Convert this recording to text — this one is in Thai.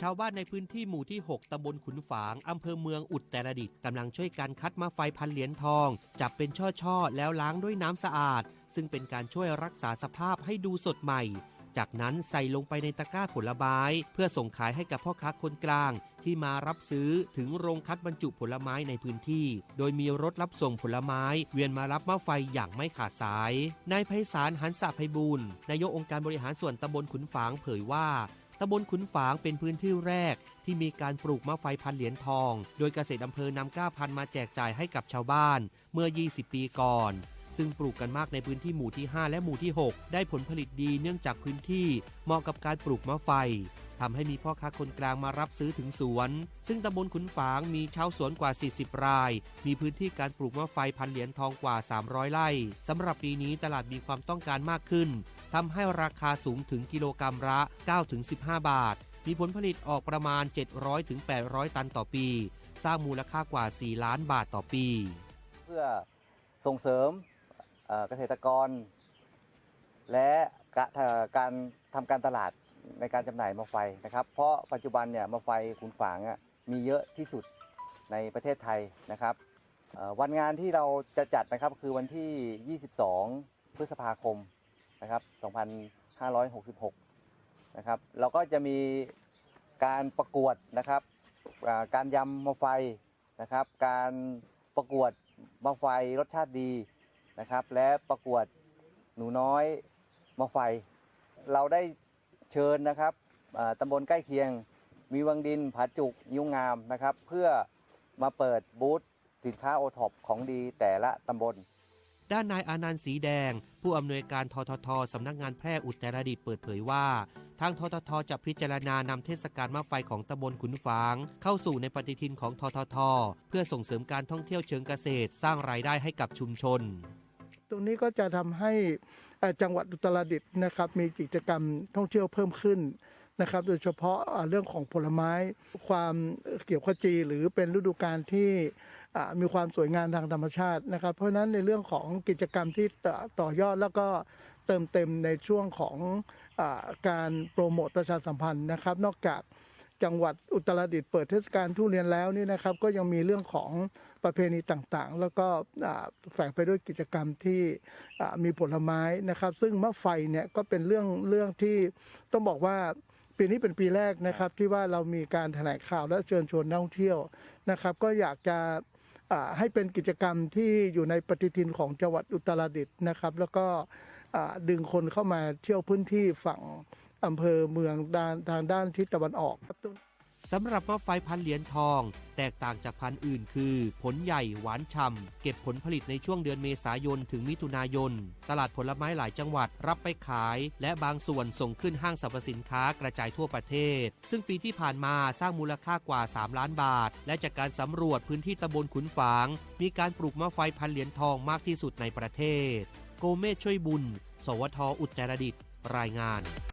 ชาวบ้านในพื้นที่หมู่ที่ 6 ตำบลขุนฝาง อำเภอเมืองอุตรดิตถ์กำลังช่วยกันคัดมะไฟพันเหรียญทอง จับเป็นช่อๆ แล้วล้างด้วยน้ำสะอาด ซึ่งเป็นการช่วยรักษาสภาพให้ดูสดใหม่ จากนั้นใส่ลงไปในตะกร้าผลไม้ เพื่อส่งขายให้กับพ่อค้าคนกลาง ที่มารับซื้อถึงโรงคัดบรรจุผลไม้ในพื้นที่ โดยมีรถรับส่งผลไม้ เวียนมารับมะไฟอย่างไม่ขาดสาย นายไพศาลหันษะไพบูลนายกองค์การบริหารส่วนตำบลขุนฝางเผยว่า ตำบลขุนฝางเป็นพื้นที่แรก ที่มีการปลูกมะไฟพันเหรียญทอง โดยเกษตรอำเภอนำก้าพันมาแจกจ่ายให้กับชาวบ้าน เมื่อ 20 ปีก่อน ซึ่งปลูกกันมากในพื้นที่หมู่ที่ 5 และหมู่ที่ 6 ได้ผลผลิตดีเนื่องจากพื้นที่เหมาะกับการปลูกมะไฟ ทำให้มีพ่อค้าคนกลางมารับซื้อถึงสวน ซึ่งตำบลขุนฝางมีชาวสวนกว่า 40 ราย มีพื้นที่การปลูกมะไฟพันเหรียญทองกว่า 300 ไร่สำหรับปีนี้ตลาดมีความต้องการมากขึ้นทำให้ราคาสูงถึงกิโลกรรัมละ 9-15 บาท มีผลผลิตออกประมาณ 700-800 ตันต่อปี สร้างมูลค่ากว่า 4 ล้านบาทต่อปี เพื่อส่งเสริมเกษตรกร และการทำการตลาด ในการจำหน่ายมะไฟนะครับ เพราะปัจจุบันเนี่ยมะไฟขุนฝางอะมีเยอะที่สุดในประเทศไทยนะครับวันงานที่เราจะจัดนะครับคือวันที่ 22 พฤษภาคมนะครับ 2566 นะครับ เราก็จะมีการประกวดนะครับการยำมะไฟนะครับ การประกวดมะไฟรสชาติดีนะครับ และประกวดหนูน้อยมะไฟ เราได้ เชิญนะครับตำบลใกล้เคียง มีวังดินผาจุกยุงงามนะครับ เพื่อมาเปิดบูธสินค้าโอท็อปของดีแต่ละตำบล ด้านนายอานันต์สีแดง ผู้อำนวยการทททสำนักงานแพร่อุตรดิตถ์เปิดเผยว่า ทางทททจะพิจารณานำเทศกาลมะไฟของตำบลขุนฝาง เข้าสู่ในปฏิทินของททท เพื่อส่งเสริมการท่องเที่ยวเชิงเกษตร สร้างรายได้ให้กับชุมชน ตรงนี้ก็จะทำให้จังหวัดอุตรดิตถ์นะครับมีกิจกรรมท่องเที่ยวเพิ่มขึ้นนะครับโดยเฉพาะเรื่องของผลไม้ความเกี่ยวขจีหรือเป็นฤดูกาลที่มีความสวยงามทางธรรมชาตินะครับ เพราะฉะนั้นในเรื่องของกิจกรรมที่ต่อยอดแล้วก็เติมเต็มในช่วงของอการโปรโมทประชาสัมพันธ์นะครับ นอกจาก จังหวัดอุตรดิตถ์เปิดเทศกาลทุเรียนแล้วนี่นะครับ ก็ยังมีเรื่องของประเพณีต่างๆ แล้วก็แฝงไปด้วยกิจกรรมที่มีผลไม้นะครับ ซึ่งมะไฟเนี่ยก็เป็นเรื่องเรื่องที่ต้องบอกว่าปีนี้เป็นปีแรกนะครับที่ว่าเรามีการแถลงข่าวและเชิญชวนนักท่องเที่ยวนะครับ ก็อยากจะให้เป็นกิจกรรมที่อยู่ในปฏิทินของจังหวัดอุตรดิตถ์นะครับ แล้วก็ดึงคนเข้ามาเที่ยวพื้นที่ฝั่ง อำเภอเมืองด้านทางด้านทิศตะวันออกครับสำหรับมะไฟพันเหรียญทอง แตกต่างจากพันธุ์อื่นคือ ผลใหญ่หวานฉ่ำเก็บผลผลิตในช่วงเดือนเมษายนถึงมิถุนายน ตลาดผลไม้หลายจังหวัดรับไปขาย และบางส่วนส่งขึ้นห้างสรรพสินค้ากระจายทั่วประเทศ ซึ่งปีที่ผ่านมาสร้างมูลค่ากว่า 3 ล้านบาท และจากการสำรวจพื้นที่ตำบลขุนฝาง มีการปลูกมะไฟพันเหรียญทองมากที่สุดในประเทศ โกเมช่วยบุญ สวทอุตรดิตถ์รายงาน